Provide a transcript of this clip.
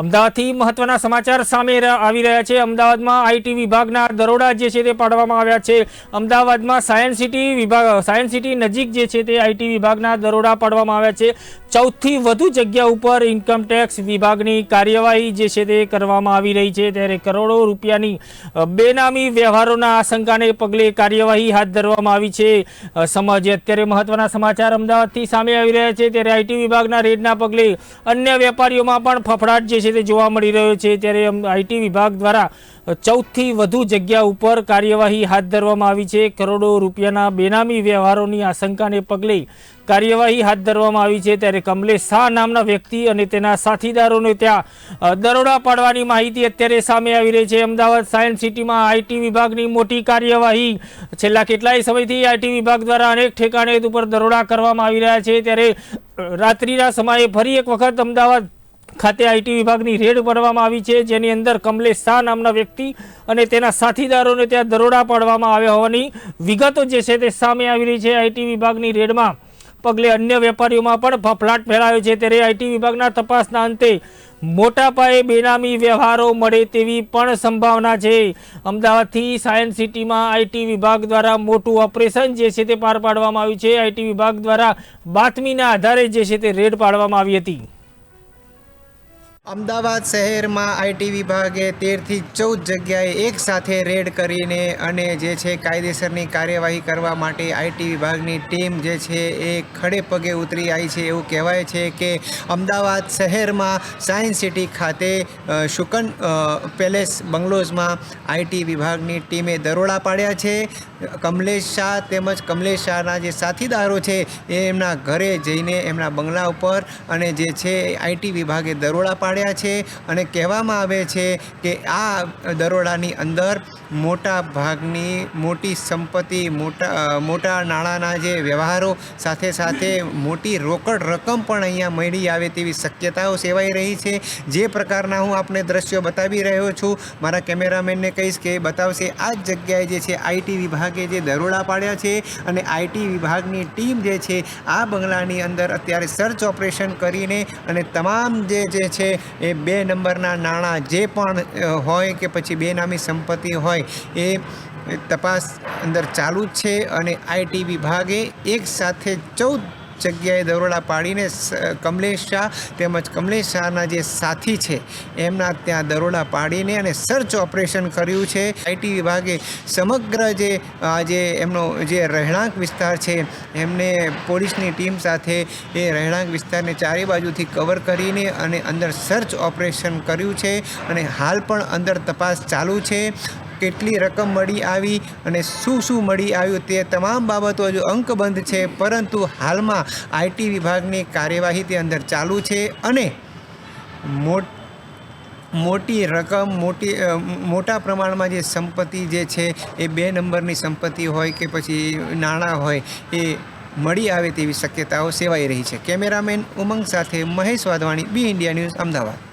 અમદાવાદથી મહત્વના સમાચાર સામે આવી રહ્યા છે. અમદાવાદમાં આઈટી વિભાગના દરોડા જે છે તે પાડવામાં આવ્યા છે. અમદાવાદમાં સાયન્સ સિટી વિભાગ સાયન્સ સિટી નજીક જે છે તે આઈટી વિભાગના દરોડા પાડવામાં આવ્યા છે. ચૌદથી વધુ જગ્યા ઉપર ઇન્કમટેક્સ વિભાગની કાર્યવાહી જે છે તે કરવામાં આવી રહી છે. ત્યારે કરોડો રૂપિયાની બેનામી વ્યવહારોના આશંકાને પગલે કાર્યવાહી હાથ ધરવામાં આવી છે. સમજ અત્યારે મહત્વના સમાચાર અમદાવાદથી સામે આવી રહ્યા છે. ત્યારે આઈટી વિભાગના રેડના પગલે અન્ય વેપારીઓમાં પણ ફફડાટ જે છે તે જોવા મળી રહ્યો છે. ત્યારે આઈટી વિભાગ દ્વારા ચૌદથી વધુ જગ્યા ઉપર કાર્યવાહી હાથ ધરવામાં આવી છે. કરોડો રૂપિયાના બેનામી વ્યવહારોની આશંકાને પગલે કાર્યવાહી હાથ ધરવામાં આવી છે. ત્યારે કમલેશ શાહ નામના વ્યક્તિ અને તેના સાથીદારોને ત્યાં દરોડા પાડવાની માહિતી અત્યારે સામે આવી રહી છે. અમદાવાદ સાયન્સ સિટીમાં આઈટી વિભાગની મોટી કાર્યવાહી છેલ્લા કેટલાય સમયથી આઈટી વિભાગ દ્વારા અનેક ઠેકાણે ઉપર દરોડા કરવામાં આવી રહ્યા છે. ત્યારે રાત્રિના સમયે ફરી એક વખત અમદાવાદ ખાતે આઈટી વિભાગની રેડ પાડવામાં આવી છે. જેની અંદર કમલેશ શાહ નામના વ્યક્તિ અને તેના સાથીદારોને ત્યાં દરોડા પાડવામાં આવ્યા હોવાની વિગતો જે છે તે સામે આવી રહી છે. આઈટી વિભાગની રેડમાં પગલે અન્ય વેપારીઓમાં પણ ફફલાટ ફેલાયો છે. ત્યારે આઈટી વિભાગના તપાસના અંતે મોટા પાયે બેનામી વ્યવહારો મળે તેવી પણ સંભાવના છે. અમદાવાદથી સાયન્સ સિટીમાં આઈટી વિભાગ દ્વારા મોટું ઓપરેશન જે છે તે પાર પાડવામાં આવ્યું છે. આઈટી વિભાગ દ્વારા બાતમીના આધારે જે છે તે રેડ પાડવામાં આવી હતી. અમદાવાદ શહેરમાં આઈટી વિભાગે તેરથી ચૌદ જગ્યાએ એક સાથે રેડ કરીને અને જે છે કાયદેસરની કાર્યવાહી કરવા માટે આઈટી વિભાગની ટીમ જે છે એ ખડે પગે ઉતરી આવી છે. એવું કહેવાય છે કે અમદાવાદ શહેરમાં સાયન્સ સિટી ખાતે શુકન પેલેસ બંગલોઝમાં આઈટી વિભાગની ટીમે દરોડા પાડ્યા છે. કમલેશ શાહ તેમજ કમલેશ શાહના જે સાથીદારો છે એ એમના ઘરે જઈને એમના બંગલા ઉપર અને જે છે આઈટી વિભાગે દરોડા પાડ્યા છે અને કહેવામાં આવે છે કે આ દરોડાની અંદર મોટા ભાગની મોટી સંપત્તિ, મોટા મોટા નાણાંના જે વ્યવહારો, સાથે સાથે મોટી રોકડ રકમ પણ અહીંયા મળી આવે તેવી શક્યતાઓ સેવાઈ રહી છે. જે પ્રકારના હું આપને દ્રશ્યો બતાવી રહ્યો છું, મારા કેમેરામેનને કહીશ કે બતાવશે આ જ જગ્યાએ જે છે આઈટી વિભાગે જે દરોડા પાડ્યા છે અને આઈટી વિભાગની ટીમ જે છે આ બંગલાની અંદર અત્યારે સર્ચ ઓપરેશન કરીને અને તમામ જે જે છે એ બે નંબરના નાણાં જે પણ હોય કે પછી બેનામી સંપત્તિ હોય, એ તપાસ અંદર ચાલુ જ છે અને આઈટી વિભાગે એક સાથે ચૌદ જગ્યાએ દરોડા પાડીને કમલેશ શાહ તેમજ કમલેશ શાહના જે સાથી છે, એમના ત્યાં દરોડા પાડીને અને સર્ચ ઓપરેશન કર્યું છે. આઈટી વિભાગે સમગ્ર જે જે એમનો જે રહેણાંક વિસ્તાર છે, એમને પોલીસની ટીમ સાથે એ રહેણાંક વિસ્તારને ચારે બાજુથી કવર કરીને અને અંદર સર્ચ ઓપરેશન કર્યું છે અને હાલ પણ અંદર તપાસ ચાલુ છે. કેટલી રકમ મળી આવી અને શું શું મળી આવ્યું તે તમામ બાબતો હજુ અંકબંધ છે. પરંતુ હાલમાં આઈટી વિભાગની કાર્યવાહી તે અંદર ચાલુ છે અને મોટ, મોટી રકમ, મોટી મોટા પ્રમાણમાં જે સંપત્તિ જે છે એ બે નંબરની સંપત્તિ હોય કે પછી નાણાં હોય એ મળી આવે તેવી શક્યતાઓ સેવાઈ રહી છે. કેમેરામેન ઉમંગ સાથે Mahesh Wadhwani B India news, Ahmedabad.